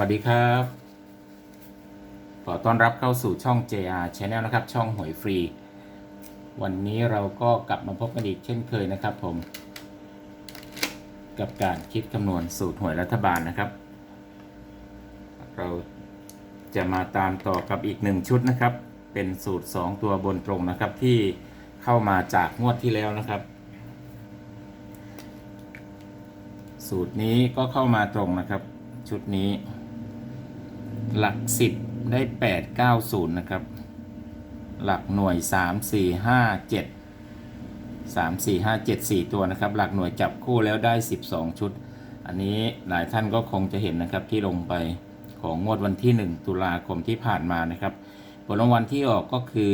วัสดีครับ ขอต้อนรับเข้าสู่ช่อง JR Channel นะครับ ช่องหวยฟรี วันนี้เราก็กลับมาพบกันอีกเช่นเคยนะครับผม กับการคิดคำนวณสูตรหวยรัฐบาลนะครับ เราจะมาตามต่อกับอีกหนึ่งชุดนะครับ เป็นสูตร 2 ตัวบนตรงนะครับที่เข้ามาจากงวดที่แล้วนะครับ สูตรนี้ก็เข้ามาตรงนะครับชุดนี้ หลักสิบได้แปดเก้าศูนย์นะครับ หลักหน่วยสามสี่ห้าเจ็ดสามสี่ห้าเจ็ดสี่ตัวนะครับ หลักหน่วยจับคู่แล้วได้สิบสองชุด อันนี้หลายท่านก็คงจะเห็นนะครับที่ลงไปของงวดวันที่หนึ่งตุลาคมที่ผ่านมานะครับ ผลรางวัลที่ออกก็คือ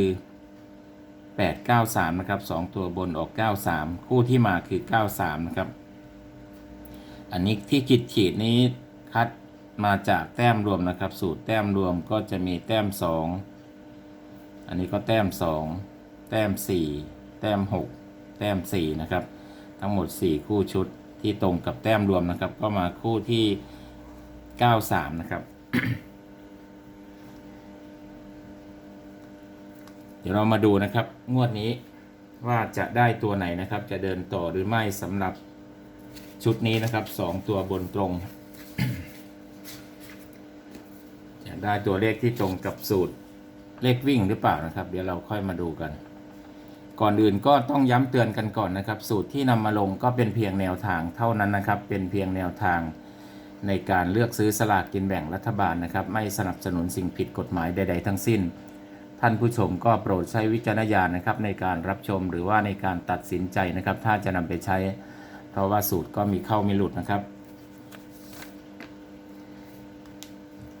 893 นะครับ 2 ตัวบนออก 93 คู่ที่มาคือ 93 นะครับ อันนี้ที่ขีดขีดนี้คัด มาจากแต้มรวมนะครับ สูตรแต้มรวมก็จะมีแต้ม 2 อันนี้ก็แต้ม 2 แต้ม 4 แต้ม 6 แต้ม 4 นะครับ ทั้งหมด 4 คู่ชุดที่ตรงกับแต้มรวมนะครับ ก็มาคู่ที่ 93 นะครับ เดี๋ยวเรามาดูนะครับ งวดนี้ว่าจะได้ตัวไหนนะครับ จะเดินต่อหรือไม่สำหรับชุดนี้นะครับสองตัวบนตรง จะ ได้ตัวเลขที่ตรงกับสูตรเลขวิ่งหรือเปล่านะครับ เดี๋ยวเราค่อยมาดูกัน ก่อนอื่นก็ต้องย้ำเตือนกันก่อนนะครับ สูตรที่นำมาลงก็เป็นเพียงแนวทางเท่านั้นนะครับ เป็นเพียงแนวทางในการเลือกซื้อสลากกินแบ่งรัฐบาลนะครับ ไม่สนับสนุนสิ่งผิดกฎหมายใด ๆ ทั้งสิ้น ท่านผู้ชมก็โปรดใช้วิจารณญาณนะครับ ในการรับชมหรือว่าในการตัดสินใจนะครับ ถ้าจะนำไปใช้ เพราะว่าสูตรก็มีเข้ามีหลุดนะครับ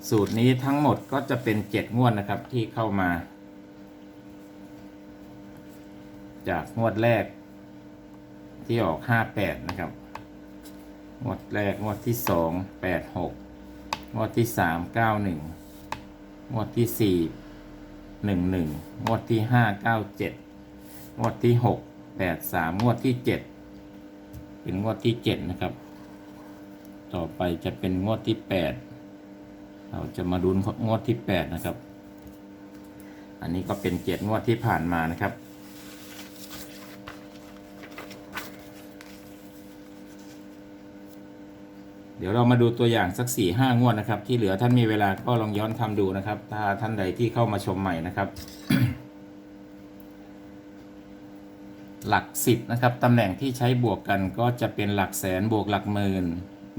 สูตรนี้ทั้งหมดก็จะเป็น7งวดนะครับที่เข้ามา จากงวดแรก ที่ออก58นะครับ งวดแรกงวดที่2 86งวดที่3 91งวดที่4 11งวดที่5 97งวดที่6 83งวดที่7เป็นงวดที่7นะครับ ต่อไปจะเป็นงวดที่8 เราจะมาดูงวดที่8นะครับ อันนี้ก็เป็น7งวดที่ผ่านมานะครับ เดี๋ยวเรามาดูตัวอย่างสัก4ี่ห้างวดนะครับ ที่เหลือท่านมีเวลาก็ลองย้อนทำดูนะครับ ถ้าท่านใดที่เข้ามาชมใหม่นะครับ หลักสิบนะครับตำแหน่งที่ใช้บวกกันก็จะเป็นหลักแสนบวกหลักหมื่น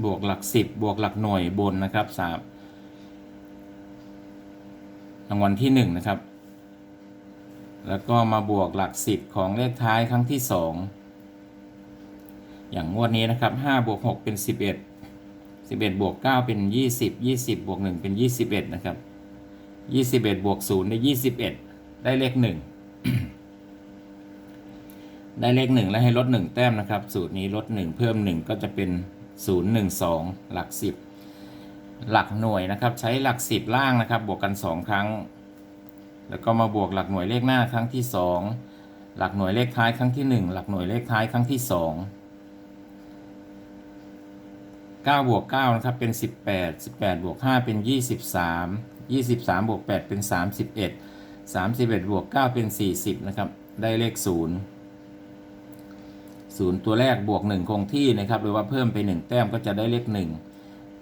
บวกหลักสิบบวกหลักหน่วยบนนะครับสาม รางวัลที่หนึ่งนะครับ แล้วก็มาบวกหลักสิบของเลขท้ายครั้งที่สองอย่างงวดนี้นะครับห้าบวกหกเป็นสิบเอ็ดสิบเอ็ดบวกเก้าเป็นยี่สิบยี่สิบบวกหนึ่งเป็นยี่สิบเอ็ดนะครับยี่สิบเอ็ดบวกศูนย์ได้ยี่สิบเอ็ดได้เลขหนึ่งได้เลขหนึ่งแล้วให้ลดหนึ่งแต้มนะครับ สูตรนี้ลดหนึ่งเพิ่มหนึ่งก็จะเป็นศูนย์หนึ่งสองหลักสิบ หลักหน่วยนะครับ ใช้หลักสิบล่างนะครับ บวกกันสองครั้ง แล้วก็มาบวกหลักหน่วยเลขหน้าครั้งที่สองหลักหน่วยเลขท้ายครั้งที่หนึ่งหลักหน่วยเลขท้ายครั้งที่สองเก้าบวกเก้านะครับเป็นสิบแปดสิบแปดบวกห้าเป็นยี่สิบสามยี่สิบสามบวกแปดเป็นสามสิบเอ็ดสามสิบเอ็ดบวกเก้าเป็นสี่สิบนะครับ ได้เลขศูนย์ศูนย์ตัวแรกบวกหนึ่งคงที่นะครับหรือว่าเพิ่มไปหนึ่งแต้มก็จะได้เลขห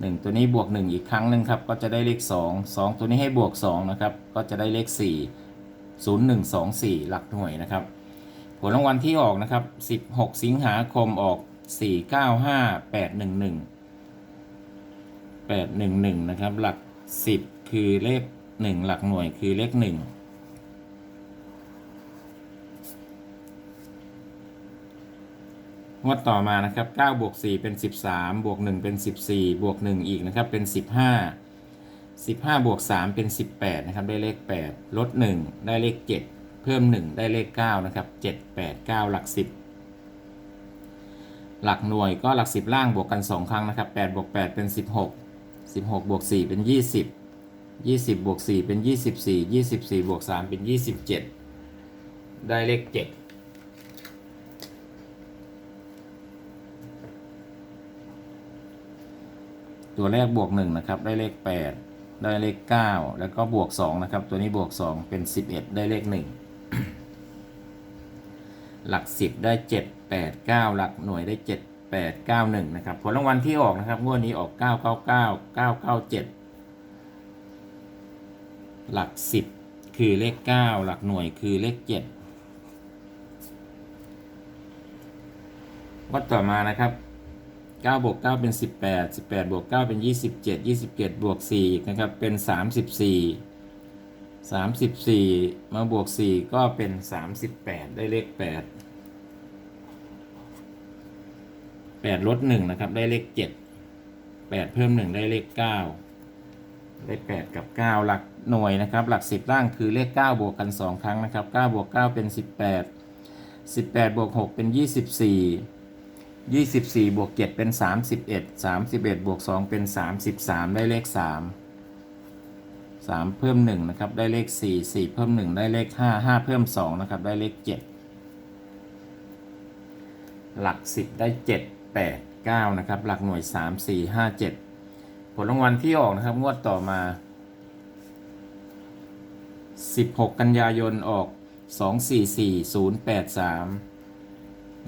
1 ตัวนี้บวก 1 อีกครั้งหนึ่งครับ ก็จะได้เลข 2 2 ตัวนี้ให้บวก 2 นะครับ ก็จะได้เลข 4 0 1 2 4 หลักหน่วยนะครับ ผลรางวัลที่ออกนะครับ 16 สิงหาคมออก 4 9 5 8 1 1 8 1 1 นะครับ หลัก 10 คือเลข 1 หลักหน่วยคือเลข 1 งวดต่อมานะครับ9บวก4เป็น 13 บวก 1 เป็น 14 บวก 1 อีกนะครับ เป็น 15 15 บวก 3 เป็น 18 นะครับ ได้เลข 8 ลด 1 ได้เลข 7 เพิ่ม 1 ได้เลข 9 นะครับ 7 8 9 หลัก 10 หลักหน่วยก็หลัก 10 ล่างบวกกัน 2 ครั้งนะครับ8บวก 8 เป็น 16 16 บวก 4 เป็น 20 20 บวก 4 เป็น 24 24 บวก 3 เป็น 27 ได้เลข 7 ตัวแรกบวกหนึ่งนะครับได้เลขแปดได้เลขเก้าแล้วก็บวกสองนะครับตัวนี้บวกสองเป็นสิบเอ็ดได้เลขหนึ่งหลักสิบได้เจ็ดแปดเก้าหลักหน่วยได้เจ็ดแปดเก้าหนึ่งนะครับผลรางวัลที่ออกนะครับงวดนี้ออกเก้าเก้าเก้าเก้าเก้าเจ็ดหลักสิบคือเลขเก้าหลักหน่วยคือเลขเจ็ดวัดต่อมานะครับ เก้าบวกเก้าเป็นสิบแปดสิบแปดบวกเก้าเป็นยี่สิบเจ็ดยี่สิบเจ็ดบวกสี่นะครับ เป็นสามสิบสี่สามสิบสี่มาบวกสี่ก็เป็นสามสิบแปดได้เลขแปดแปดลดหนึ่งนะครับ ได้เลขเจ็ดแปดเพิ่มหนึ่งได้เลขเก้าได้แปดกับเก้าหลักหน่วยนะครับ หลักสิบล่างคือเลขเก้าบวกกันสองครั้งนะครับเก้าบวกเก้าเป็นสิบแปดสิบแปดบวกหกเป็นยี่ สิบสี่ยี่สิบสี่บวกเจ็ดเป็นสามสิบเอ็ดสามสิบเอ็ดบวกสองเป็นสามสิบสามได้เลขสามสามเพิ่มหนึ่งนะครับ ได้เลขสี่สี่เพิ่มหนึ่งได้เลขห้าห้าเพิ่มสองนะครับ ได้เลขเจ็ดหลักสิบได้เจ็ดแปดเก้านะครับ หลักหน่วยสามสี่ห้าเจ็ดผลรางวัลที่ออกนะครับ งวดต่อมาสิบหกกันยายนออกสองสี่สี่ศูนย์แปดสาม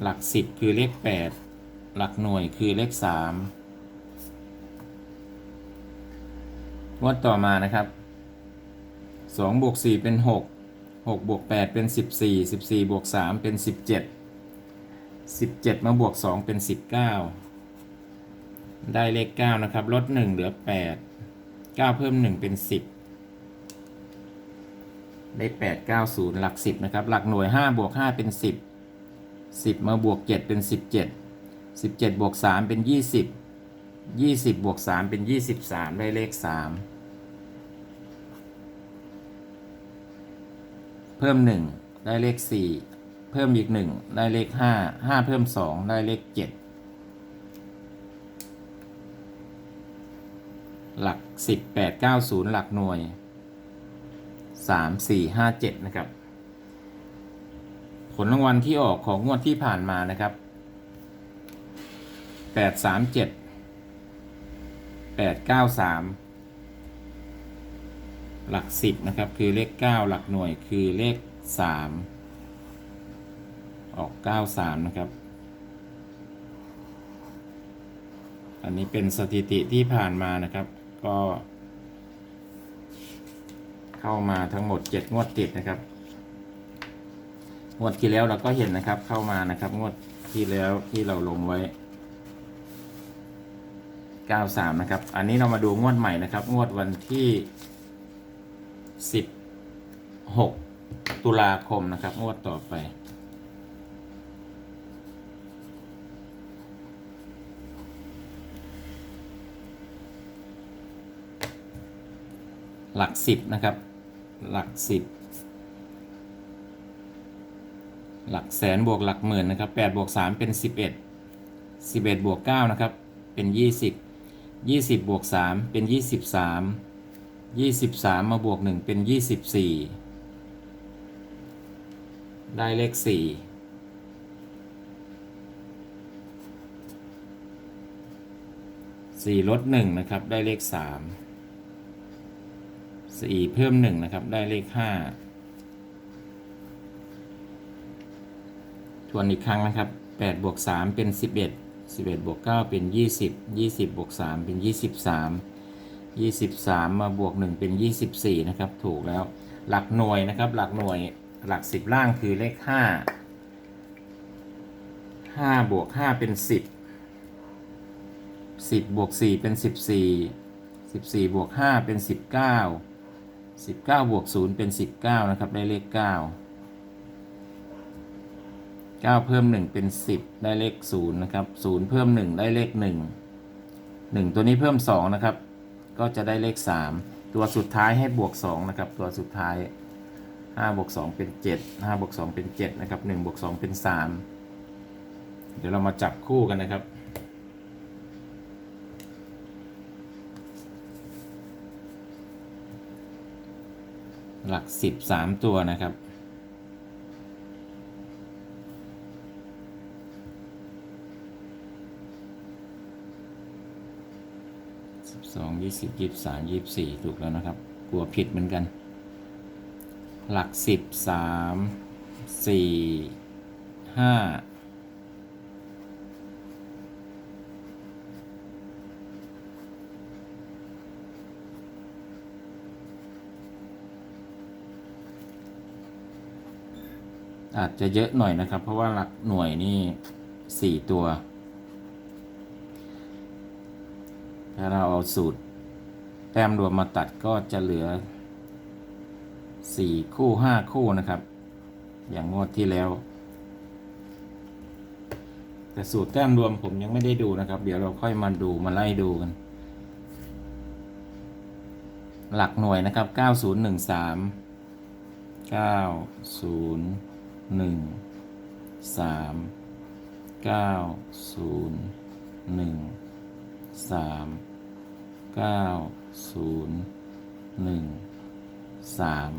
หลักสิบคือเลขแปด หลักหน่วยคือเลขสามงวดต่อมานะครับสองบวกสี่เป็นหกหกบวกแปดเป็นสิบสี่สิบสี่บวกสามเป็นสิบเจ็ดสิบเจ็ดมาบวกสองเป็นสิบเก้าได้เลขเก้านะครับ ลดหนึ่งเหลือแปดเก้าเพิ่มหนึ่งเป็นสิบได้แปดเก้าศูนย์หลักสิบนะครับ หลักหน่วยห้าบวกห้าเป็นสิบสิบมาบวกเจ็ดเป็นสิบเจ็ด สิบเจ็ดบวกสามเป็นยี่สิบยี่สิบบวกสามเป็นยี่สิบสามได้เลขสามเพิ่มหนึ่งได้เลขสี่เพิ่มอีกหนึ่งได้เลขห้าห้าเพิ่มสองได้เลขเจ็ดหลักสิบแปดเก้าศูนย์หลักหน่วยสามสี่ห้าเจ็ดนะครับ ผลรางวัลที่ออกของงวดที่ผ่านมานะครับ แปดสามเจ็ดแปดเก้าสามหลักสิบนะครับ คือเลขเก้าหลักหน่วยคือเลขสามออกเก้าสามนะครับ อันนี้เป็นสถิติที่ผ่านมานะครับ ก็ เข้ามาทั้งหมดเจ็ดงวดติดนะครับงวดที่แล้วเราก็เห็นนะครับเข้ามานะครับงวดที่แล้วที่เราลงไว้ 93 นะครับ อันนี้เรามาดูงวดใหม่นะครับ งวดวันที่ 16 ตุลาคมนะครับ งวดต่อไป หลักสิบนะครับ หลักสิบหลักแสนบวกหลักหมื่นนะครับแปดบวกสามเป็นสิบเอ็ดสิบเอ็ดบวกเก้านะครับเป็นยี่ สิบยี่สิบบวกสามเป็นยี่สิบสามยี่สิบสามมาบวกหนึ่งเป็นยี่สิบสี่ได้เลขสี่สี่ลดหนึ่งนะครับ ได้เลขสามสี่เพิ่มหนึ่งนะครับ ได้เลขห้าทวนอีกครั้งนะครับ8บวก3เป็น11 11บวก9เป็น 20 20บวก3เป็น 23 23 มาบวก 1 เป็น 24 นะครับ ถูกแล้ว หลักหน่วยนะครับ หลักหน่วยหลัก 10 ล่างคือเลข 5 5บวก5เป็น 10 10บวก4เป็น 14 14บวก5เป็น 19 19บวก0เป็น 19 นะครับ ได้เลข 9 เก้าเพิ่มหนึ่งเป็นสิบได้เลขศูนย์นะครับศูนย์เพิ่มหนึ่งได้เลขหนึ่งหนึ่งตัวนี้เพิ่มสองนะครับ ก็จะได้เลขสามตัวสุดท้ายให้บวกสองนะครับ ตัวสุดท้ายห้าบวกสองเป็นเจ็ดห้าบวกสองเป็นเจ็ดนะครับหนึ่งบวกสองเป็นสามเดี๋ยวเรามาจับคู่กันนะครับหลักสิบสามตัวนะครับ สองยี่สิบยี่สามยี่สี่ถูกแล้วนะครับ กลัวผิดเหมือนกัน หลักสิบสามสี่ห้าอาจจะเยอะหน่อยนะครับ เพราะว่าหลักหน่วยนี่สี่ตัว ถ้าเราเอาสูตร แต้มรวมมาตัดก็จะเหลือสี่คู่ห้าคู่นะครับ อย่างงวดที่แล้ว แต่สูตรแต้มรวมผมยังไม่ได้ดูนะครับ เดี๋ยวเราค่อยมาดูมาไล่ดูกัน หลักหน่วยนะครับ 9013 9013 9013 เก้าศูนย์หนึ่งสาม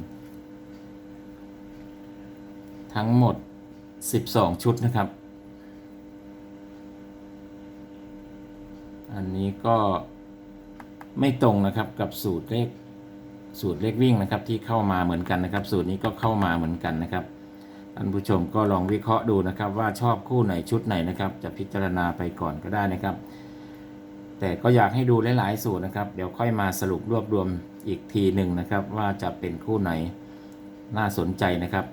ทั้งหมดสิบสองชุดนะครับ อันนี้ก็ไม่ตรงนะครับกับสูตรเลขสูตรเลขวิ่งนะครับที่เข้ามาเหมือนกันนะครับ สูตรนี้ก็เข้ามาเหมือนกันนะครับท่านผู้ชมก็ลองวิเคราะห์ดูนะครับ ว่าชอบคู่ไหนชุดไหนนะครับ จะพิจารณาไปก่อนก็ได้นะครับ แต่ก็อยากให้ดูหลายๆสูตรนะครับ เดี๋ยวค่อยมาสรุปรวบรวมอีกทีหนึ่งนะครับ ว่าจะเป็นคู่ไหนน่าสนใจนะครับ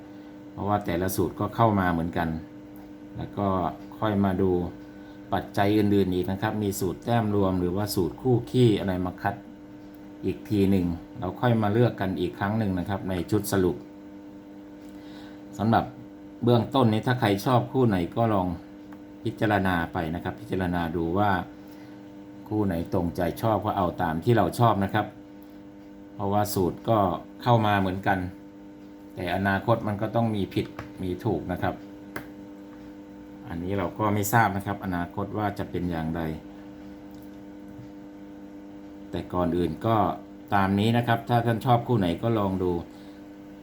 เพราะว่าแต่ละสูตรก็เข้ามาเหมือนกัน แล้วก็ค่อยมาดูปัจจัยอื่นๆอีกนะครับ มีสูตรแต้มรวมหรือว่าสูตรคู่ขี้อะไรมาคัดอีกทีหนึ่งเราค่อยมาเลือกกันอีกครั้งหนึ่งนะครับ ในชุดสรุปสำหรับเบื้องต้นนี้ถ้าใครชอบคู่ไหนก็ลองพิจารณาไปนะครับ พิจารณาดูว่า คู่ไหนตรงใจชอบก็เอาตามที่เราชอบนะครับ เพราะว่าสูตรก็เข้ามาเหมือนกัน แต่อนาคตมันก็ต้องมีผิดมีถูกนะครับ อันนี้เราก็ไม่ทราบนะครับ อนาคตว่าจะเป็นอย่างไร แต่ก่อนอื่นก็ตามนี้นะครับ ถ้าท่านชอบคู่ไหนก็ลองดู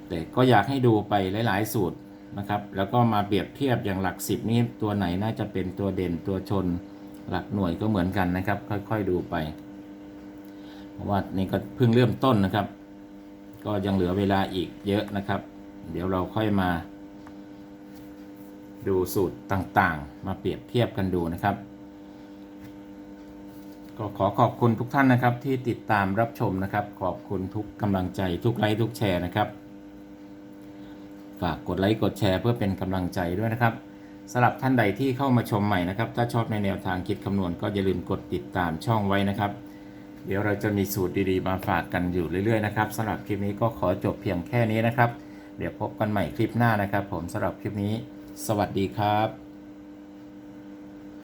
แต่ก็อยากให้ดูไปหลาย ๆ สูตรนะครับ แล้วก็มาเปรียบเทียบอย่างหลักสิบนี้ตัวไหนน่าจะเป็นตัวเด่นตัวชน หลักหน่วยก็เหมือนกันนะครับ ค่อยๆดูไป เพราะว่านี่ก็เพิ่งเริ่มต้นนะครับ ก็ยังเหลือเวลาอีกเยอะนะครับ เดี๋ยวเราค่อยมา ดูสูตรต่างๆ มาเปรียบเทียบกันดูนะครับ ก็ขอขอบคุณทุกท่านนะครับ ที่ติดตามรับชมนะครับ ขอบคุณทุกกำลังใจทุกไลค์ทุกแชร์นะครับ ฝากกดไลค์กดแชร์เพื่อเป็นกำลังใจด้วยนะครับ สำหรับท่านใดที่เข้ามาชมใหม่นะครับ ถ้าชอบในแนวทางคิดคำนวณก็อย่าลืมกดติดตามช่องไว้นะครับ เดี๋ยวเราจะมีสูตรดีๆมาฝากกันอยู่เรื่อยๆนะครับสำหรับคลิปนี้ก็ขอจบเพียงแค่นี้นะครับ เดี๋ยวพบกันใหม่คลิปหน้านะครับ ผมสำหรับคลิปนี้ สวัสดีครับ